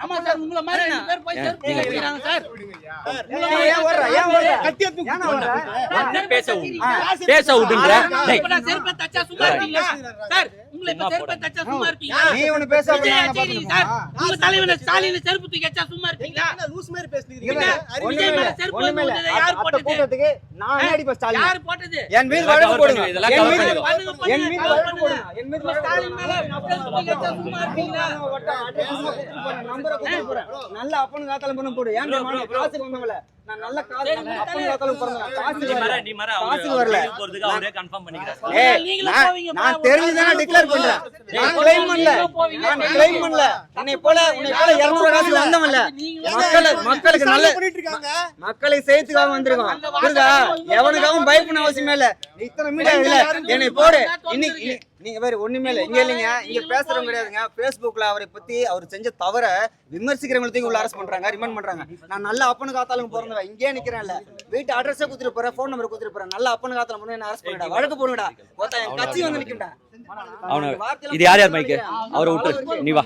ஆமா சார் உங்களை மாதிரி ரெண்டு பேர் போய் செருப்பு நீங்க வைக்கிறாங்க சார் ஏன் ஓடுற? ஏன் ஓடுற? கத்தி எடுத்து ஏன் ஓடுற? என்ன பேச விடு. பேச டேய், இப்ப நான் செருப்பை தச்சா சும்மா இருப்பீங்களா சார் உங்களை இப்ப செருப்பை. தச்சா சும்மா இருப்பீங்களா நீ பேச நான் சார்? உங்க தலைவனை ஸ்டாலின் செருப்பு தூக்கி வச்சா சும்மா இருப்பீங்களா என்ன லூஸ் மாதிரி பேசுறீங்க விஜய் மேல செருப்பு. வந்தது யார் போட்டது? கூட்டத்துக்கு நான் என்ன அடிப்பேன் ஸ்டாலின்? யாரு போட்டது என் மீது இதெல்லாம் வழக்கு cover போடுங்க. பண்ணுங்க, இதெல்லாம் என் cover மீது பண்ணுங்க. பண்ணுங்க, பண்ணுங்க, என் மீது cover வழக்கு பண்ணுங்க. போடுங்க. என் மீது வழக்கு ஸ்டாலின் போடுங்க. மேல செருப்பு தூக்கி வச்சா சும்மா இருப்பீங்களா நம்பரை. நல்ல அப்பனு காத்தாலும் பண்ண போடு. ஏன்? காசுக்கு வந்தவங்கள நான் நல்ல காசு காத்தாலும் வரல. அவரு நான் டிக்ளேர் பண்றேன். நான் கிளைம் பண்ணல. நீங்களும் போவீங்க. நான் கிளைம் பண்ணல. உன்னை போல உன்னை போல 200 காசு வந்தவன்ல. நீங்களும் மக்கள் மக்களுக்கு நல்ல மக்களை சேர்த்துக்காக வந்திருக்கோம். புரியுதா? எவனுக்காகவும் பயப்பட அவசியமே இல்ல. இத்தனை மீடியா இல்ல என்னை போடு. இன்னைக்கு இன்னி- நீங்க வேற ஒண்ணுமே இல்ல. இங்க இல்லைங்க. இங்க பேசுறவங்க கிடையாதுங்க. Facebookல அவரை பத்தி அவர் செஞ்ச தவற விமர்சிக்கிறவங்களுக்கு உள்ள அரெஸ்ட் பண்றாங்க ரிமாண்ட் பண்றாங்க. நான் நல்ல அப்பனு காத்தாலும் பிறந்தவன் இங்கே நிக்கிறேன்ல வீட்டு அட்ரஸே குடுத்துட்டு போறேன் ஃபோன் நம்பர் குடுத்துட்டு போறேன். நல்ல அப்பனு காத்தாலும் என்ன அரெஸ்ட் பண்ணிடா? வழக்கு ஒருத்தன் என் கட்சி வந்து நிக்கண்டா அவன இது யார் யார் மைக்கு? அவரை விட்டு நீ வா.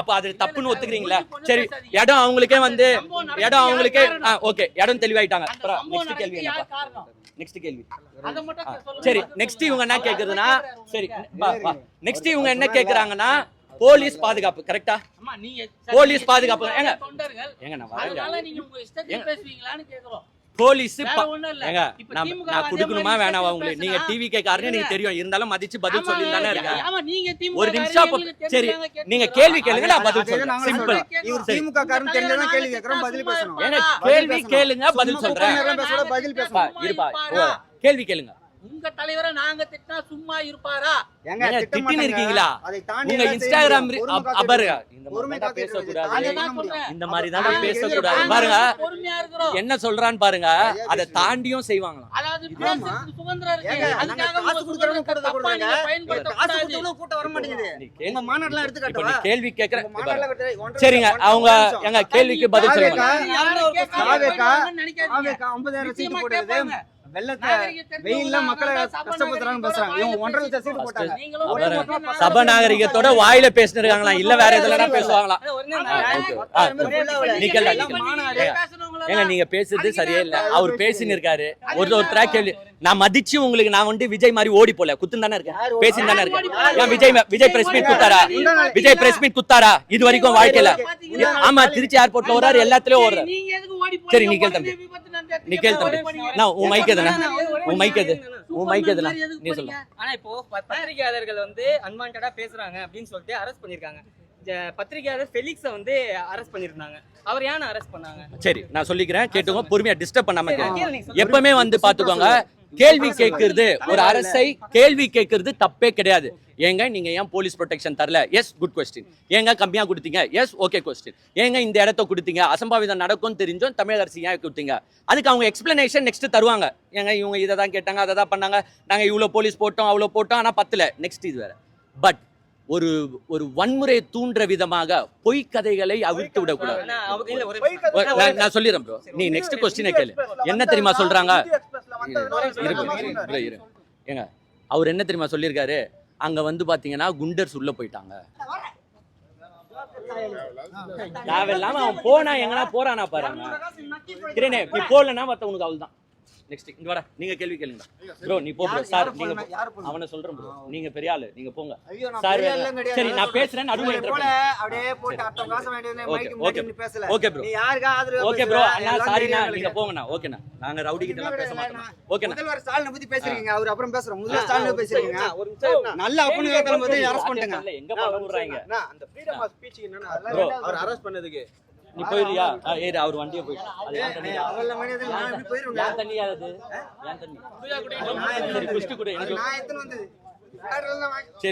அப்ப அது தப்புன்னு ஒத்துக்கிறீங்களா? சரி இடம் அவங்களுக்கே வந்து இடம் அவங்களுக்கே ஓகே. இடம் தெளிவாயிட்டாங்க. கேள்வி நெக்ஸ்ட் கேள்வி. சரி நெக்ஸ்ட் இவங்க என்ன கேக்குறதுன்னா சரி நெக்ஸ்ட் இவங்க என்ன கேக்குறாங்கன்னா போலீஸ் பாதுகாப்பு கரெக்டா அம்மா, நீங்க போலீஸ் பாதுகாப்பு. ஏங்க. தொண்டர்கள். ஏங்க நான் நீங்க போலீஸ். ஏங்க நான் கொடுக்கணுமா வேணாவா உங்களுக்கு நீங்க டிவி கேட்காருன்னு எனக்கு தெரியும் இருந்தாலும் மதிச்சு பதில் சொல்லி தானே நீங்க திமுக ஒரு நிமிஷம் சரி. நீங்க கேள்வி கேளுங்க நான் பதில் சொல்றேன் சிம்பிள். இவர் திமுக காரன் தெரிஞ்சதான் கேள்வி பதில் பேசணும் ஏங்க சும்மா கேள்வி. கேளுங்க பதில் சொல்றேன் பதில் பா, பேசணும் இருப்பா இருப்பாரா? ஓ, கேள்வி கேளுங்க உங்க தலைவரை நாங்க திட்டினா சும்மா இருப்பாரா திட்டின்னு. இருக்கீங்களா? உங்க இன்ஸ்டாகிராம் செய்ய ரி- முடியும். அப்- அபருங்க இந்த. பேசக்கூடாது. இந்த மாதிரி தான் பேசக்கூடாது. பாருங்க பொறுமையா இருக்கிறோம். என்ன சொல்றான்னு பாருங்க. அதை தாண்டியும் செய்வாங்களாம். கேள்வி- கேக்குற சரிங்க அவங்க. எங்க கேள்விக்கு பதில் சொல்லுங்க. காவேக்கா, யாரும் கேட்காம காவேக்கா, போயிடுவாங்கன்னு நினைக்காதீங்க. ஆவேக்கா, 50,000 சீட்டு நிச்சயமா போடுறது கேட்பாங்க. வெள்ளத்தை வெயில்ல மக்களை கஷ்டப்படுத்துறாங்க நாகரிகத்தோட பேசுறாங்க இவங்க வாயில ஒன்றரை லட்சம் பேசி- சீட்டு போட்டாங்க. நீங்களும் ஒரே ஒரு மட்டும் நாகரிக சப நாகரிகத்தோட வாயில பேசினிருக்காங்களா இல்ல வேற எதுலனா பேசுவாங்களா Okay. ஏங்க நீங்க பேசுறது சரியே இல்ல அவர் பேசின்னு இருக்காரு ஒரு ஒருத்தரா கேள்வி நான் மதிச்சு உங்களுக்கு நான் வந்து விஜய் மாதிரி ஓடி போல குத்துன்னு தானே இருக்கேன் பேசின்னு தானே இருக்கேன் ஏன் விஜய் விஜய் பிரஸ் மீட் குத்தாரா விஜய் பிரஸ் மீட் குத்தாரா இது வரைக்கும் வாழ்க்கையில ஆமா திருச்சி ஏர்போர்ட்ல ஓடுறாரு எல்லாத்துலயும் ஓடுறாரு சரி, போறீங்க? நீ கேள் தம்பி. உடனே விபத்து நடந்தா நீ கேள் தம்பி. நான் உன் மைக் எதுனா உன் மைக் எது உன் மைக் எதுனா நீ சொல்லு? ஆனா இப்போ பத்திரிகையாளர்கள் வந்து அன்வான்டா பேசுறாங்க அப்படின்னு சொல்லிட்டு அரெஸ்ட் பண்ணிருக்காங்க பத்திரிகையாளர் ஃபெலிக்ஸை வந்து அரெஸ்ட் பண்ணிருந்தாங்க அவர் ஏன் அரெஸ்ட் பண்ணாங்க? சரி நான் சொல்லிக்கிறேன் கேட்டுங்க பொறுமையா டிஸ்டர்ப் பண்ணாம. எப்பவுமே வந்து பாத்துக்கோங்க கேள்வி கேட்கறது ஒரு அரசை கேள்வி கேட்கறது தப்பே கிடையாது. ஏங்க நீங்க ஏன் போலீஸ் ப்ரொடெக்ஷன் தரல? எஸ் குட் கொஸ்டின் ஏங்க கம்மியா கொடுத்தீங்க? எஸ் ஓகே கொஸ்டின் ஏங்க இந்த இடத்த கொடுத்தீங்க? அசம்பாவிதம் நடக்கும் தெரிஞ்சும் தமிழக அரசு ஏன் கொடுத்தீங்க? அதுக்கு அவங்க எக்ஸ்பிளனேஷன் நெக்ஸ்ட் தருவாங்க. ஏங்க இவங்க இதை தான் கேட்டாங்க அதை தான் பண்ணாங்க. நாங்க இவ்வளோ போலீஸ் போட்டோம் அவ்வளோ போட்டோம் ஆனா பத்தல. நெக்ஸ்ட் இது வேற. பட் ஒரு ஒரு வன்முறை தூண்டுற விதமாக பொய் கதைகளை அவிழ்த்து விடக்கூடாது. நான் நான் சொல்லிடுறேன் ப்ரோ நீ நெக்ஸ்ட் கொஸ்டினை கேளு. என்ன தெரியுமா சொல்றாங்க. ஏங்க அவர் என்ன தெரியுமா சொல்லியிருக்காரு? அங்க வந்து பாத்தீங்கன்னா குண்டர்ஸ் உள்ள போயிட்டாங்க. தேவையில்லாம அவன் போனா எங்கனா போறானா பாருங்க. நீ போடலன்னா மத்த உனக்கு அவள் தான் நெக்ஸ்ட் இங்க வாடா. நீங்க கேள்வி கேளுங்க. ப்ரோ நீ போ ப்ரோ சார் நீங்க? அவனை சொல்றேன் ப்ரோ நீங்க பெரிய ஆளு நீங்க போங்க. நான் சார். சரி நான் பேசுறேன் நடுவுல போல. அப்படியே போட்டு அடுத்தவங்க காசு Okay, மைக்கு முன்னாடி பேசல. Okay, bro. நீ யாருக்கா ஆதரவா ஓகே ப்ரோ எல்லாம் சாரிண்ணா தெரியும் நீங்க. போங்கண்ணா. ஓகேண்ணா நாங்க ரவுடி கிட்ட எல்லாம் பேச மாட்டோம் ஓகேண்ணா முதல்வர் ஸ்டாலினை பத்தி பேசுறீங்க. அவர் அப்புறம் பேசுறோம். முதல்வர் ஸ்டாலினை பேசுறீங்க. ஒரு நிமிஷம். நல்ல அப்பனு கேட்கல போது அரெஸ்ட் பண்ணிட்டுங்க எங்க அண்ணா, அந்த freedom of speech என்னன்னா, அவர் arrest பண்ணதுக்கு. நீ போயிடுறியா? ஆ, ஏறு அவர் வண்டியை போயிட்டு ஏன் தண்ணி? எப்படி அது? ஏன் சரி குஷ்டி கூட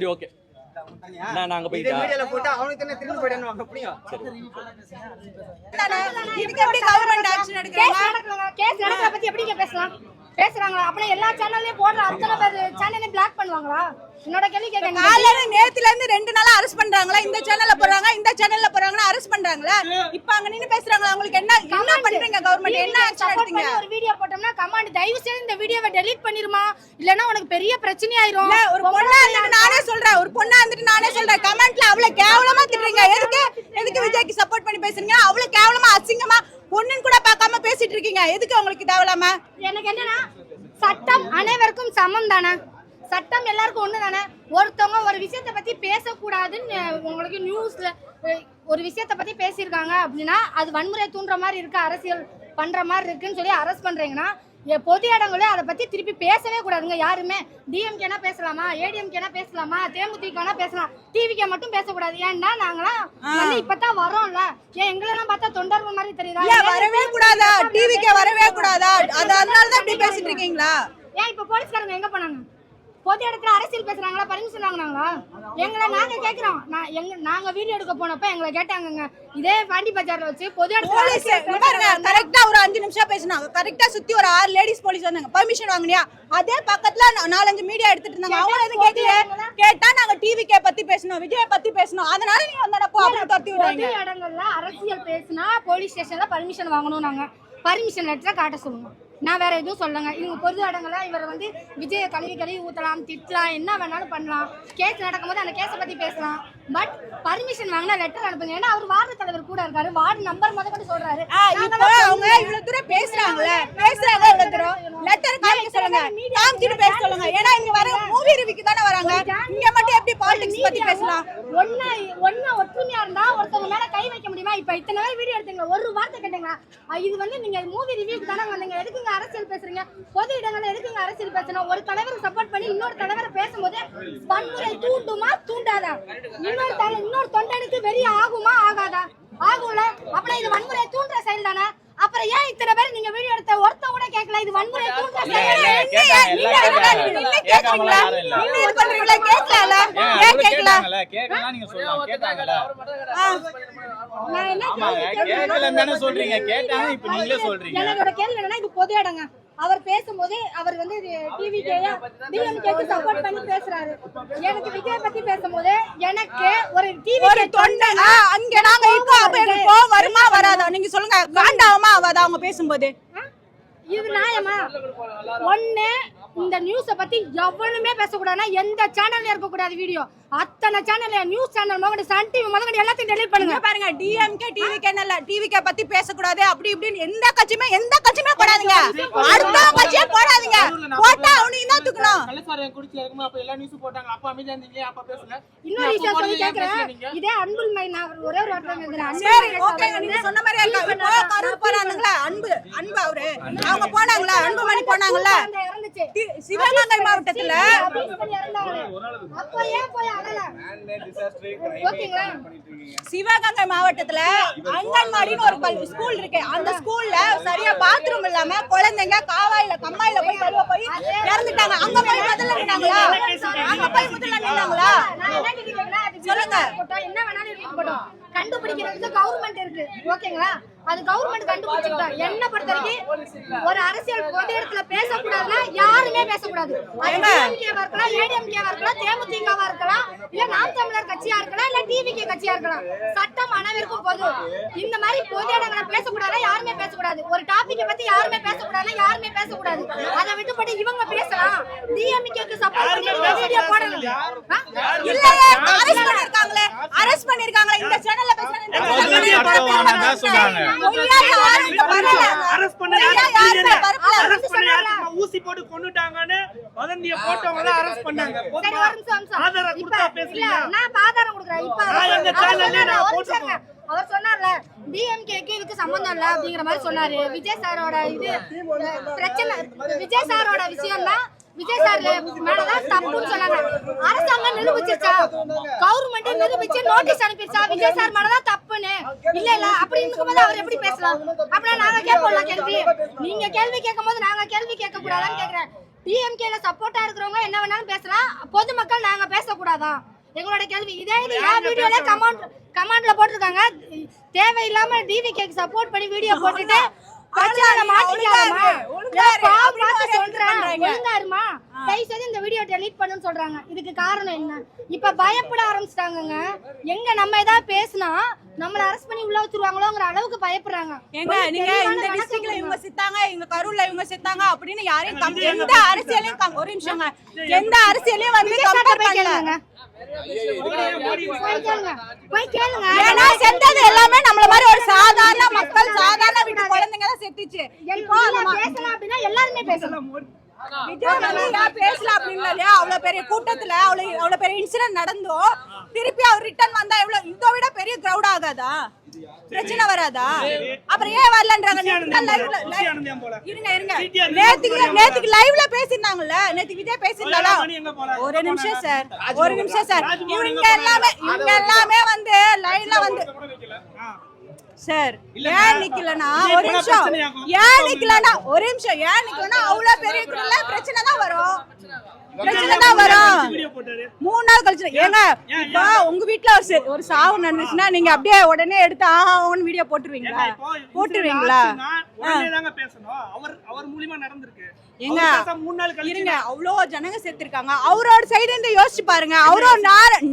ஓகே. நான் நாங்க இதே போயிட்டா மீடியால போட்டா அவனுக்கு தானே திரும்பி போயிடணும் அப்படியா? இதுக்கு எப்படி கவர்மெண்ட் ஆக்ஷன் எடுக்கிறாங்க கேஸ் நடக்கல பத்தி எப்படிங்க பேசலாம்? பேசுறாங்களா? அப்படின்னா எல்லா சேனல்லையும் போடுற. அத்தனை பேர் சேனலையும் பிளாக் பண்ணுவாங்களா? என்னோட கேள்வி கேட்க காலையில நேத்துல இருந்து ரெண்டு நாளா அரெஸ்ட் பண்றாங்களா? இந்த சேனல்ல போறாங்க இந்த சேனல்ல போறாங்கன்னா அரெஸ்ட் பண்றாங்களா? இப்ப அங்க நின்னு பேசுறாங்களா? உங்களுக்கு என்ன என்ன பண்றீங்க கவர்மெண்ட் என்ன ஆக்ஷன் எடுத்தீங்க? ஒரு வீடியோ போட்டோம்னா கமாண்ட் தயவு செய்து இந்த வீடியோவை டெலீட் பண்ணிருமா? இல்லனா உனக்கு பெரிய பிரச்சனை ஆயிரும் ஒரு பொண்ணா இருந்துட்டு நானே சொல்றேன். ஒரு பொண்ணா இருந்துட்டு நானே சொல்றேன். கமெண்ட்ல அவ்வளவு கேவலமா திட்டுறீங்க. எதுக்கு எதுக்கு விஜய்க்கு சப்போர்ட் பண்ணி பேசுறீங்க? அவ்வளவு கேவலமா அசிங்கமா பொண்ணுன்னு கூட பார்க்காம பேசிட்டு இருக்கீங்க எதுக்கு உங்களுக்கு தேவலாம எனக்கு என்னன்னா சட்டம் அனைவருக்கும் சமம் தானே? சட்டம் எல்லாருக்கும் ஒண்ணு தானே? ஒருத்தவங்க ஒரு விஷயத்தை பத்தி பேசக்கூடாதுன்னு உங்களுக்கு நியூஸ்ல ஒரு விஷயத்தை பத்தி பேசியிருக்காங்க அப்படின்னா அது வன்முறை தூண்டுற மாதிரி இருக்கு அரசியல் பண்ற மாதிரி இருக்குன்னு சொல்லி அரெஸ்ட் பண்றீங்கன்னா பொது இடங்களே அதை பத்தி திருப்பி பேசவே கூடாதுங்க. யாருமே டிஎம்கேனா பேசலாமா? ஏடிஎம்கேனா பேசலாமா? தேமுதிகனா பேசலாம். டிவிக்கே மட்டும் பேசக்கூடாது. ஏன்னா நாங்களாம் வந்து இப்பதான் வரோம்ல. ஏன் எங்களெல்லாம் பார்த்தா தொண்டர்கள் மாதிரி தெரியுதா? வரவே கூடாதா? டிவிக்கு வரவே கூடாதா? அது அதனால தான் இப்படி பேசிட்டு இருக்கீங்களா? ஏன் இப்ப போலீஸ்காரங்க எங்க போனாங்க பொது இடத்துல அரசியல் பேசுறாங்களா? பர்மிஷன் வாங்குனாங்களா எங்களை நாங்க கேக்குறோம். நான் எங்க நாங்க வீடியோ எடுக்க போனப்ப எங்களை கேட்டாங்கங்க. இதே பாண்டி பஜார்ல வச்சு பொது இடத்துல பாருங்க. கரெக்டா ஒரு அஞ்சு நிமிஷம் பேசினாங்க. கரெக்டா சுத்தி ஒரு ஆறு லேடிஸ் போலீஸ் வந்தாங்க. பெர்மிஷன் வாங்குனியா? அதே பக்கத்துல நாலஞ்சு மீடியா எடுத்துட்டு இருந்தாங்க. அவங்க எதுவும் கேட்கல. கேட்டா நாங்க டிவிக்கே பத்தி பேசணும் விஜய் பத்தி பேசணும் அதனால நீங்க அப்படின்னு துரத்தி பொது விடுறாங்க. இடங்கள்ல அரசியல் பேசினா போலீஸ் ஸ்டேஷன்ல பர்மிஷன் வாங்கணும் நாங்க பர்மிஷன் லெட்டரை காட்ட சொல்லுங்க. நான் வேற எதுவும் சொல்லுங்க இவங்க பொருது அடங்கல. இவர் வந்து விஜய கழுவி கழுவி ஊத்தலாம் திட்டலாம் என்ன வேணாலும் பண்ணலாம். கேஸ் நடக்கும்போது அந்த கேஸை பத்தி பேசலாம். பட் பர்மிஷன் வாங்கினா லெட்டர் அனுப்புங்க. ஏன்னா அவர் வார்டு தலைவர் கூட இருக்காரு. வார்டு நம்பர் முத கொண்டு சொல்றாரு. இப்போ அவங்க இவ்வளவு தூரம் பேசுறாங்கல்ல? பேசுறாங்க இவ்வளவு தூரம். லெட்டர் காமிக்க சொல்லுங்க. காமிச்சிட்டு பேச சொல்லுங்க. ஏன்னா இங்க வர மூவி ரிவ்யூக்கு தானே வராங்க. இங்க மட்டும் எப்படி பாலிடிக்ஸ் பத்தி பேசலாம்? ஒன்னா ஒன்னா ஒற்றுமையா இருந்தா ஒருத்தவங்க மேல கை வைக்க முடியுமா? இப்ப இத்தனை நாள் வீடியோ எடுத்தீங்க ஒரு வார்த்தை கேட்டீங்களா? இது வந்து நீங்க மூவி ரிவ்யூக்கு தானே வந்தீங்க. எதுக்குங்க அரசியல் பேசுறீங்க? பொது இடங்கள்ல எதுக்குங்க அரசியல் பேசணும்? ஒரு தலைவர் சப்போர்ட் பண்ணி இன்னொரு தலைவரை பேசும்போது வன்முறை தூண்டுமா? தூண்டாதா? இன்னொரு இன்னொரு தொண்டனுக்கு வெறி ஆகுமா? ஆகாதா? ஆகும்ல அப்புறம் இது வன்முறை தூண்டுற செயல் தானே அப்புறம் ஏன் இத்தனை பேர் நீங்க வீடியோ எடுத்த ஒருத்த கூட கேட்கல? இது வன்முறை தூண்டுற செயல். ஏன் கேட்கல? நான் என்ன கேட்கலன்னு சொல்றீங்க. கேட்டாங்க இப்ப நீங்களே சொல்றீங்க. என்னோட கேள்வி என்னன்னா இது பொது இடங்க. அவர் பேசும்போது அவர் வந்து டிவி டிஎம்கேக்கு சப்போர்ட் பண்ணி பேசுறாரு. எனக்கு விஜய் பத்தி பேசும்போது எனக்கு ஒரு டிவி ஒரு தொண்டை அங்க நாங்க இப்போ அப்ப கோவம் வருமா வராதா? நீங்க சொல்லுங்க காண்டாவமா ஆகாதா அவங்க பேசும்போது? இது நியாயமா? ஒண்ணு இந்த நியூஸ பத்தி எவனுமே பேசக்கூடாதுன்னா எந்த சேனல்ல இருக்க கூடாது வீடியோ அத்தனை சேனல்ல நியூஸ் சேனல் மகன் சன் டிவி மகன் எல்லாத்தையும் டெலிட் பண்ணுங்க. இங்க பாருங்க டிஎம்கே டிவிகே நல்ல டிவிகே பத்தி பேசக்கூடாது அப்படி இப்படின்னு எந்த கட்சியுமே எந்த கட்சியுமே போடாதீங்க. அடுத்த கட்சியே போடாதீங்க. போட்டா அவனையும் தான் தூக்கணும். கள்ளச்சாராயம் குடிச்சு இருக்கும்போது அப்ப எல்லா நியூஸ் போட்டாங்க. அப்ப அமைதியா இருந்தீங்க அப்ப பேசல இன்னொரு விஷயம் சொல்லி கேக்குறேன். இதே அன்புல் மை நான் ஒரே ஒரு வார்த்தை கேக்குறேன். சரி ஓகே நீங்க சொன்ன மாதிரி இருக்கா? இப்போ கரூர் போனாங்களா அன்பு அன்பு அவரு. அவங்க போனாங்களா? குழந்தை இறந்துச்சு. தி- சிவகங்கை மாவட்டத்துல? சிவகங்கை மாவட்டத்துல அங்கன்வாடின்னு ஒரு ஸ்கூல் இருக்கு. அந்த ஸ்கூல்ல சரியா பாத்ரூம் இல்லாம குழந்தைங்க காவாயில கம்மாயில போய் கழுவ போய் இறந்துட்டாங்க. அங்க போய் முதல்ல நின்னாங்களா? அங்க போய் முதல்ல நின்னாங்களா? சொல்லுங்க. என்ன வேணாலும் இருக்கட்டும். கண்டுபிடிக்கிறதுக்கு கவர்மெண்ட் இருக்கு. ஓகேங்களா அது கவர்மெண்ட் கண்டுபிடிச்சிட்டோம் என்ன பொறுத்த வரைக்கும் ஒரு அரசியல் பொது இடத்துல பேசக்கூடாதுன்னா யாருமே பேசக்கூடாது. அது டிஎம்கேவா இருக்கலாம் ஏடிஎம்கேவா இருக்கலாம் தேமுதிகவா இருக்கலாம் இல்ல நாம் தமிழர் கட்சியா இருக்கலாம் இல்ல டிவிகே கட்சியா இருக்கலாம். சட்டம் அனைவருக்கும் பொது. இந்த மாதிரி பொது இடங்களை பேசக்கூடாதுன்னா யாருமே பேசக்கூடாது. ஒரு டாபிக்கை பத்தி யாருமே பேசக்கூடாதுன்னா யாருமே பேசக்கூடாது. அதை விட்டுப்பட்டு இவங்க பேசலாம். டிஎம்கேக்கு சப்போர்ட் பண்ணி வீடியோ போடலாம் ஆ? இல்லையே அரெஸ்ட் பண்ணிருக்காங்களே. அரெஸ்ட் பண்ணிருக்காங்களே. இந்த சேனல்ல ஊசி போட்டு கொன்னுட்டாங்கன்னு வதந்திய போட்டவங்க தான் அரெஸ்ட் பண்ணாங்க. ஆதாரம் இப்ப- கொடுத்தா பேசுறீங்களா? நான் ஆதாரம் கொடுக்குறேன். இப்ப நான் எங்க நான். இருங்க. அவர் சொன்னார்ல டிஎம்கேக்கு இதுக்கு சம்பந்தம் இல்ல அப்படிங்கிற மாதிரி சொன்னாரு. விஜய் சாரோட இது பிரச்சனை விஜய் சாரோட விஷயம் தான் விஜய் சார் மேலதான் தப்புன்னு சொன்னாங்க. அரசாங்கம் நிரூபிச்சிருச்சா? கவர்மெண்ட் நிரூபிச்சு நோட்டீஸ் அனுப்பிடுச்சா விஜய் சார் மேலதான் தப்புன்னு. இல்ல இல்ல அப்படி இருக்கும்போது அவர் எப்படி பேசலாம்? அப்படின்னா நாங்க கேட்போம்ல கேள்வி. நீங்க கேள்வி கேட்கும் போது நாங்க கேள்வி கேட்க கூடாதான்னு கேக்குறேன் டிஎம்கேல சப்போர்ட்டா இருக்கிறவங்க என்ன வேணாலும் பேசலாம். பொதுமக்கள் நாங்க பேசக்கூடாதான் எங்களோட கேள்வி இதே வீடியோல கமெண்ட் கமெண்ட்ல போட்டிருக்காங்க. தேவையில்லாம டிவி கேக்கு சப்போர்ட் பண்ணி வீடியோ போட்டுட்டு சொல்றேன். பண்றாங்க. ஒழுங்கா இருமா. தயவு செய்து இந்த வீடியோ டெலீட் பண்ணுன்னு சொல்றாங்க. இதுக்கு காரணம் என்ன? இப்ப பயப்பட ஆரம்பிச்சிட்டாங்கங்க. எங்க நம்ம ஏதாவது பேசினா நம்மள அரெஸ்ட் பண்ணி உள்ள வச்சிருவாங்களோங்கிற அளவுக்கு பயப்படுறாங்க. ஏங்க நீங்க இந்த டிஸ்ட்ரிக்ட்ல. இவங்க செத்தாங்க இவங்க கரூர்ல இவங்க செத்தாங்க அப்படின்னு யாரையும் கம்- எந்த அரசியலையும் கம்- ஒரு நிமிஷங்க. எந்த அரசியலையும் வந்து கம்பேர் போய் பண்ணல. கேளுங்க. போய் கேளுங்க. ஏன்னா செத்தது எல்லாமே நம்மள மாதிரி ஒரு சாதாரண மக்கள் சாதாரண வீட்டு குழந்தைங்க தான் செத்துச்சு. பேசலாம் அப்படின்னா எல்லாருமே பேசலாம். பேசல அப்படின்னு இல்லையா? அவ்வளவு பெரிய கூட்டத்துல அவ்வளவு அவ்வளவு பெரிய இன்சிடென்ட் நடந்தோம் திருப்பி அவர் ரிட்டர்ன் வந்தா எவ்வளவு இதை விட பெரிய கிரௌட் ஆகாதா? பிரச்சனை வராதா? அப்புறம் ஏன் வரலன்றாங்க? இருங்க இருங்க. நேத்துக்கு நேத்துக்கு லைவ்ல பேசியிருந்தாங்கல்ல? நேத்து விஜய் பேசியிருந்தாலா? மணி எங்க போல? ஒரு நிமிஷம் சார். ஒரு நிமிஷம் சார். இவங்க எல்லாமே இவங்க எல்லாமே வந்து லைன்ல வந்து. சார். ஏன் நிக்கலனா ஒரு நிமிஷம். ஏன் நிக்கலனா ஒரு நிமிஷம் ஏன் நிக்கலனா அவ்வளவு பெரிய குரல்ல பிரச்சனை தான் வரும் பிரச்சனை தான் வரும் மூணு நாள் கழிச்சு ஏங்க இப்போ உங்க வீட்ல ஒரு ஒரு சாவு நடந்துச்சுன்னா நீங்க அப்படியே உடனே எடுத்து ஆஹா ஓன்னு வீடியோ போட்டுருவீங்களா போட்டுருவீங்களா பேசணும் அவர் அவர் மூலியமா நடந்திருக்கு ஏங்க, அவர் பேச மூணு நாள் இருங்க அவ்வளோ ஜனங்க செத்துருக்காங்க அவரோட சைடு இருந்து யோசிச்சு பாருங்க. அவரும்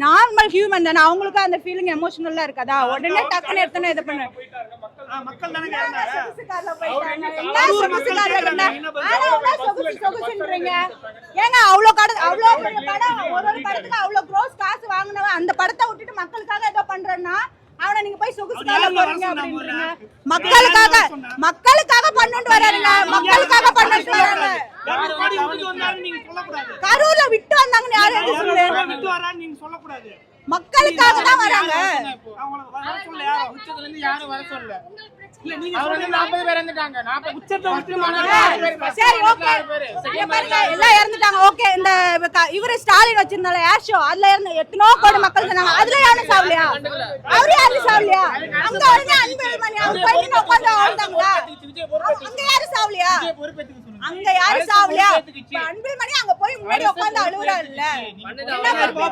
நார்மல் ஹியூமன் தானே. அவங்களுக்கு அந்த ஃபீலிங் எமோஷனலா இருக்காதா? உடனே டக்குன்னு எடுத்தோன்னே இது பண்ணு. ஏங்க அவ்வளோ கட- அவ்வளோ படம், ஒரு ஒரு படத்துக்கு அவ்வளோ gross காசு வாங்குனவன், அந்த படத்தை விட்டுட்டு மக்களுக்காக ஏதோ பண்றேன்னா மக்களுக்காக? மக்களுக்காக பண்ணுட்டு வராருங்க மக்களுக்காக பண்ணிட்டு வராங்க கரூர்ல விட்டு வந்தாங்கன்னு யாரும் விட்டு வரான்னு நீங்க சொல்லக்கூடாது. மக்களுக்காக தான் வராங்க. எல்லாம் இறந்துட்டாங்க. ஓகே இந்த இவரு ஸ்டாலின் வச்சிருந்தால ஏர் ஷோ அதுல இருந்து எத்தனோ கோடி மக்கள் சொன்னாங்க அதுல யாரும் சாவலையா? அவரு யாரும் சாவலையா? அங்க அவங்க உட்காந்து வாழ்ந்தாங்களா? அங்க யாரும் சாவலையா? அங்க யாரும் சாவலையா? இப்ப அன்புமணி அங்க போய் முன்னாடி பொறுப்பேத்துக்கிச்சு?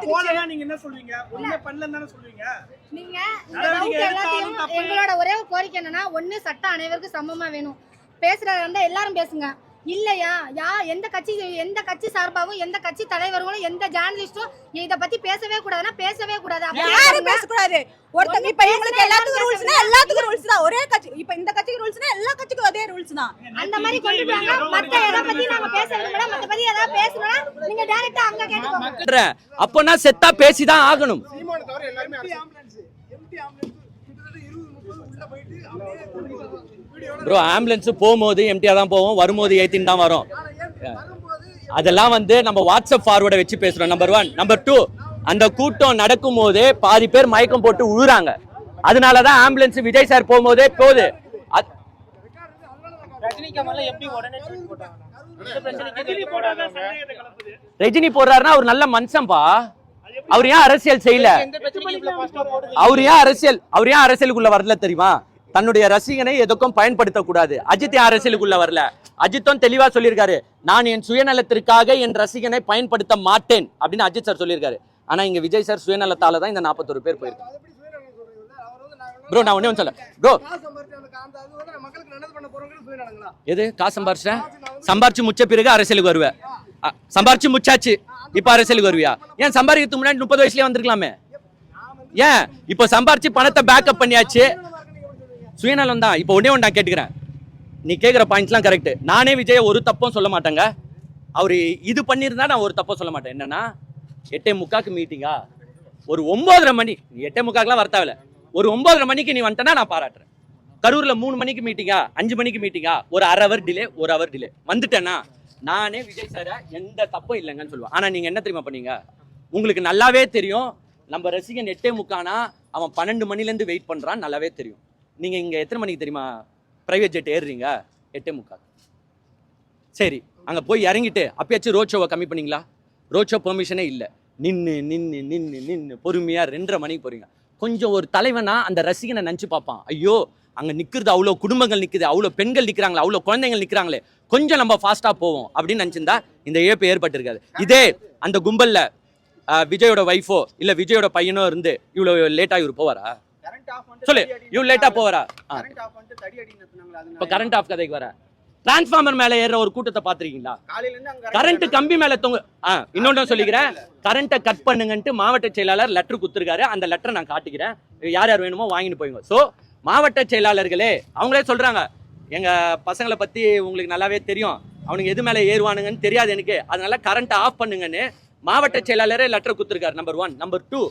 போலன்னா நீங்க என்ன சொல்றீங்க பண்ணலன்னு தானே சொல்றீங்க நீங்க. எங்களோட ஒரு கோரிக்கை என்னன்னா ஒண்ணு சட்டம் அனைவருக்கும் சமமா வேணும். பேசுறதா இருந்தா எல்லாரும் பேசுங்க. இல்லையா? யா எந்த கட்சி எந்த கட்சி சார்பாகவும் எந்த கட்சி தலைவர்களும் எந்த ஜேர்னலிஸ்டும் இத பத்தி பேசவே கூடாதுன்னா பேசவே கூடாது. யாரும். பேசக்கூடாது. ஒருத்தங்க இப்ப இவங்களுக்கு எல்லாத்துக்கும் ரூல்ஸ்னா எல்லாத்துக்கும் ரூல்ஸ் தான் ஒரே கட்சி இப்ப இந்த கட்சிக்கு ரூல்ஸ்னா எல்லா கட்சிக்கும் அதே ரூல்ஸ் தான். அந்த மாதிரி கொண்டு வாங்க மத்த எதை பத்தி நாங்க பேச விரும்பல மத்த பத்தி ஏதாவது பேசணும்னா நீங்க டைரக்டா அங்க கேட்டுக்கோங்க. அப்போனா செத்தா பேசிதான் ஆகணும். ப்ரோ ஆம்புலன்ஸ் போகும்போது எம்டியா தான் போவோம் வரும்போது ஏத்தின்னு தான் வரும். அதெல்லாம் வந்து நம்ம வாட்ஸ்அப் ஃபார்வர்டை வச்சு பேசுறோம். நம்பர் ஒன் நம்பர் டூ அந்த கூட்டம் நடக்கும் போதே பாதி பேர் மயக்கம் போட்டு உழுறாங்க. அதனாலதான் ஆம்புலன்ஸ் விஜய் சார் போகும்போதே போகுது. ரஜினி போடுறாருன்னா அவர் நல்ல மனுஷன்பா அவர் ஏன் அரசியல் செய்யல? அவர் ஏன் அரசியல் அவர் ஏன் அரசியலுக்குள்ள வரல தெரியுமா? தன்னுடைய ரசிகனை எதுக்கும் பயன்படுத்தக்கூடாது. அஜித் அரசியலுக்குள்ள வரல. அஜித்தும் தெளிவா சொல்லியிருக்காரு. நான் என் சுயநலத்திற்காக என் ரசிகனை பயன்படுத்த மாட்டேன் அப்படின்னு அஜித் சார் சொல்லியிருக்காரு. ஆனா இங்க விஜய் சார் சுயநலத்தால தான் இந்த நாற்பத்தொரு பேர் போயிருக்கு. ப்ரோ நான் ஒண்ணே ஒன்று சொல்ல ப்ரோ எது? காசு சம்பாரிச்சேன் சம்பாரிச்சு முச்ச பிறகு அரசியலுக்கு வருவேன் சம்பாரிச்சு முச்சாச்சு இப்ப அரசியலுக்கு வருவியா? ஏன் சம்பாதிக்கிறதுக்கு முன்னாடி முப்பது வயசுலயே வந்திருக்கலாமே? ஏன்? இப்போ சம்பாரிச்சு பணத்தை பேக்கப் பண்ணியாச்சு. சுயநலம் தான் இப்போ ஒன்னே ஒன்று நான் கேட்டுக்கிறேன். நீ கேட்குற பாயிண்ட்ஸ்லாம் கரெக்டு நானே விஜய் ஒரு தப்பும் சொல்ல மாட்டேங்க. அவர் இது பண்ணியிருந்தா நான் ஒரு தப்பும் சொல்ல மாட்டேன். என்னன்னா எட்டே முக்காக்கு மீட்டிங்கா ஒரு ஒம்போதரை மணி நீ எட்டே முக்காக்கெலாம் வரத்தாவில்ல ஒரு ஒம்போதரை மணிக்கு நீ வந்துட்டேன்னா நான் பாராட்டுறேன். கரூரில் மூணு மணிக்கு மீட்டிங்கா அஞ்சு மணிக்கு மீட்டிங்கா ஒரு அரை ஹவர் டிலே ஒரு ஹவர் டிலே வந்துட்டேன்னா நானே விஜய் சாரை எந்த தப்பும் இல்லைங்கன்னு சொல்லுவேன். ஆனால் நீங்கள் என்ன தெரியுமா பண்ணீங்க? உங்களுக்கு நல்லாவே தெரியும். நம்ம ரசிகன் எட்டே முக்கானா அவன் பன்னெண்டு மணிலேருந்து வெயிட் பண்ணுறான் நல்லாவே தெரியும். நீங்கள் இங்கே எத்தனை மணிக்கு தெரியுமா? ப்ரைவேட் ஜெட் ஏறுறீங்க? எட்டே முக்கால். சரி அங்கே போய் இறங்கிட்டு அப்பயாச்சும் ரோட் ஷோவை கம்மி பண்ணீங்களா? ரோட் ஷோ பெர்மிஷனே இல்லை. நின்று நின்று நின்று நின்று பொறுமையாக ரெண்டரை மணிக்கு போகிறீங்க கொஞ்சம் ஒரு தலைவனா அந்த ரசிகனை நினச்சி பார்ப்பான். ஐயோ அங்கே நிற்கிறது அவ்வளோ குடும்பங்கள் நிற்குது அவ்வளோ பெண்கள் நிற்கிறாங்களே அவ்வளோ குழந்தைகள் நிற்கிறாங்களே கொஞ்சம் நம்ம ஃபாஸ்ட்டாக போவோம் அப்படின்னு நினச்சிருந்தா இந்த இழப்பு ஏற்பட்டிருக்காது. இதே அந்த கும்பலில் விஜயோட ஒய்ஃபோ இல்லை விஜயோட பையனோ இருந்து இவ்வளோ லேட்டாக இவர் போவாரா? சொல்லு. இவ்வளவு லேட்டா போவரா? இப்ப கரண்ட் ஆஃப் கதைக்கு வர. டிரான்ஸ்ஃபார்மர் மேல ஏறுற ஒரு கூட்டத்தை பாத்திருக்கீங்களா கரண்ட் கம்பி மேல தொங்க. ஆ இன்னொன்னு சொல்லிக்கிறேன். கரண்ட்டை கட் பண்ணுங்கன்ட்டு மாவட்ட செயலாளர் லெட்டர் கொடுத்துருக்காரு. அந்த லெட்டரை நான் காட்டிக்கிறேன். யார் யார் வேணுமோ வாங்கிட்டு போய்ங்க ஸோ மாவட்ட செயலாளர்களே அவங்களே சொல்றாங்க. எங்க பசங்களை பத்தி உங்களுக்கு நல்லாவே தெரியும். அவனுங்க எது மேல ஏறுவானுங்கன்னு தெரியாது எனக்கு. அதனால கரண்ட் ஆஃப் பண்ணுங்கன்னு மாவட்ட செயலாளரே லெட்டர் கொடுத்துருக்காரு நம்பர் ஒன் நம்பர் டூ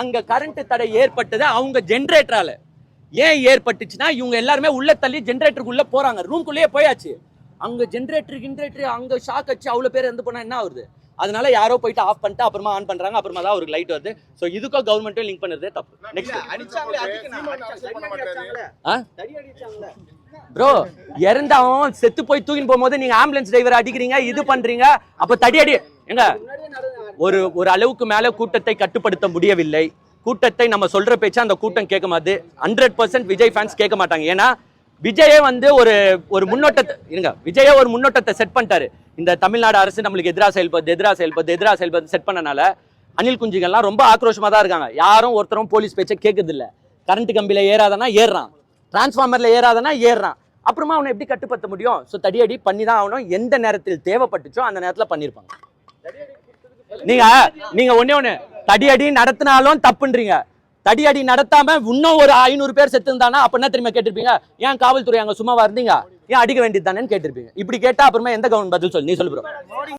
அங்க கரண்ட் தடை ஏற்பட்டது அவங்க ஜென்ரேட்டரால ஏன் ஏற்பட்டுச்சுன்னா இவங்க எல்லாருமே உள்ள தள்ளி ஜென்ரேட்டருக்குள்ள போறாங்க. ரூம்குள்ளேயே போயாச்சு. அங்க ஜென்ரேட்டர் ஜென்ரேட்டர் அங்க ஷாக் அடிச்சு அவ்வளவு பேர் இருந்து போனா என்ன ஆகுது? அதனால யாரோ போயிட்டு ஆஃப் பண்ணிட்டு அப்புறமா ஆன் பண்றாங்க. அப்புறமா தான் ஒரு லைட் வருது. ஸோ இதுக்கும் கவர்மெண்ட்டும் லிங்க் பண்ணுறதே தப்பு. நெக்ஸ்ட்? ப்ரோ இறந்த அவன் செத்து போய் தூக்கின்னு போகும்போது நீங்க ஆம்புலன்ஸ் டிரைவர் அடிக்கிறீங்க இது பண்றீங்க அப்ப தடி அடி எங்க ஒரு ஒரு அளவுக்கு மேல கூட்டத்தை கட்டுப்படுத்த முடியவில்லை. கூட்டத்தை நம்ம சொல்ற பேச்ச அந்த கூட்டம் கேட்க மாட்டுது. ஹண்ட்ரட் பர்சன்ட் விஜய் ஃபேன்ஸ் கேட்க மாட்டாங்க. ஏன்னா விஜயே வந்து ஒரு ஒரு முன்னோட்டத்தை இருங்க விஜயே ஒரு முன்னோட்டத்தை செட் பண்ணிட்டாரு. இந்த தமிழ்நாடு அரசு நம்மளுக்கு எதிராக செயல்படுது எதிராக செயல்படுது எதிராக செயல்படுது செட் பண்ணனால அனில் குஞ்சுகள்லாம் ரொம்ப ஆக்ரோஷமா தான் இருக்காங்க. யாரும் ஒருத்தரும் போலீஸ் பேச்சை கேட்கறது இல்ல கரண்ட் கம்பியில ஏறாதனா ஏறுறான். டிரான்ஸ்ஃபார்மர்ல ஏறாதனா ஏறுறான். அப்புறமா அவனை எப்படி கட்டுப்படுத்த முடியும்? ஸோ தடியடி பண்ணி தான் ஆகணும். எந்த நேரத்தில் தேவைப்பட்டுச்சோ அந்த நேரத்துல பண்ணியிருப்பாங்க நீங்க நீங்க ஒண்ணே ஒண்ணு. தடியடி நடத்தினாலும் தப்புன்றீங்க. தடியடி நடத்தாம இன்னும் ஒரு ஐநூறு பேர் செத்து இருந்தானா அப்ப என்ன தெரியுமா கேட்டிருப்பீங்க? ஏன் காவல்துறை அங்க சும்மாவா இருந்தீங்க? ஏன் அடிக்க வேண்டியது தானேன்னு கேட்டிருப்பீங்க. இப்படி கேட்டா அப்புறமா எந்த கவர்மெண்ட் பதில் சொல்லு நீ சொல்லு.